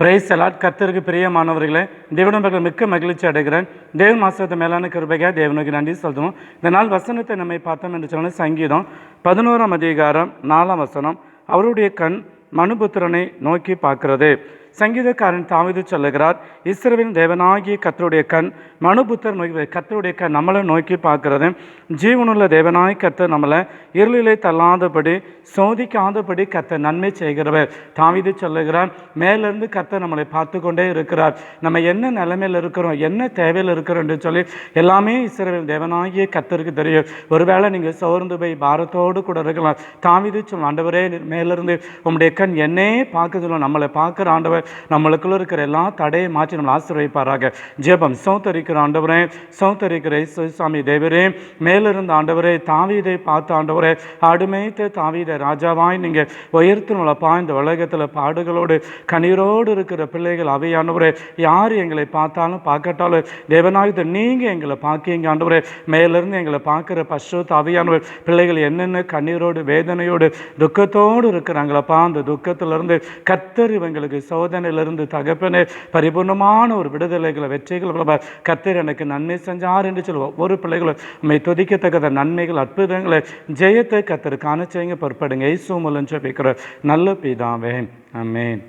Price allot கர்த்தருக்கு பிரியமானவர்களே தேவனம்பர்கள் மிக்க மகிழ்ச்சி அடைகிறேன். தேவன் மாசத்தை மேலான கிருபையாக தேவனுக்கு நன்றி சொல்லுவோம் இந்த நாள் வசனத்தை நம்மை பார்த்தோம் என்று சொன்ன சங்கீதம் பதினோராம் அதிகாரம் நாலாம் வசனம். அவருடைய கண் மனுபுத்திரனை நோக்கி பார்க்கிறது. சங்கீதக்காரன் தாவிது சொல்லுகிறார் இஸ்ரவேலின் தேவனாகிய கத்தருடைய கண் மனுபுத்தர் நோக்கி கத்தருடைய கண் நம்மளை நோக்கி பார்க்கறது. ஜீவனுள்ள தேவனாய் கர்த்தர் நம்மளை இருளிலே தள்ளாதபடி சோதிக்காதபடி கத்த நன்மை செய்கிறவர். தாவிது சொல்லுகிறார் மேலிருந்து கத்த நம்மளை பார்த்து கொண்டே இருக்கிறார். நம்ம என்ன நிலைமையில் இருக்கிறோம் என்ன தேவையில் இருக்கிறோம் சொல்லி எல்லாமே இஸ்ரவேல் தேவனாகிய கத்தருக்கு தெரியும். ஒருவேளை நீங்கள் சோர்ந்து போய் பாரத்தோடு கூட இருக்கலாம். தாவிது சொல்லும் ஆண்டவரே மேலேருந்து மேலிருந்து கண் என்னே பார்க்க சொல்லும் நம்மளை பார்க்குற ஆண்டவர் நம்மளுக்குள்ள இருக்கிற எல்லா தடையை மாற்றி நம்மளை ஆசீர்வதிப்பாராக. ஜெபம். சௌத்தரிக்கிற ஆண்டவரே சௌத்தரிக்கிற சுவாமி தேவரே மேலிருந்த ஆண்டவரே தாவீதை பார்த்த ஆண்டவரே அடுமைத்த தாவீத ராஜாவாய் நீங்கள் உயர்த்தினப்பா இந்த உலகத்தில் பாடுகளோடு கண்ணீரோடு இருக்கிற பிள்ளைகள் அவையானவரே யார் எங்களை பார்த்தாலும் பார்க்கட்டாலும் தேவநாயகத்தை நீங்கள் எங்களை பார்க்கீங்க ஆண்டவரே மேலிருந்து எங்களை பார்க்குற பசு அவையானவர் பிள்ளைகள் என்னென்ன கண்ணீரோடு வேதனையோடு துக்கத்தோடு இருக்கிறாங்களப்பா அந்த துக்கத்திலிருந்து கத்தர் இவங்களுக்கு சோதனையிலிருந்து தகப்பனே பரிபூர்ணமான ஒரு விடுதலைகளை வெற்றிகளை கத்தர் எனக்கு நன்மை செஞ்சார் என்று சொல்லுவோம். ஒரு பிள்ளைகளும் நம்மை துதிக்கத்தக்கத நன்மைகள் அற்புதங்களை ஜெயத்தை கத்தருக்கான செய்யுங்க பொறுப்படுங்க. இயேசு மூலம் ஜெபிக்கிற நல்ல பிதாவே. அமேன்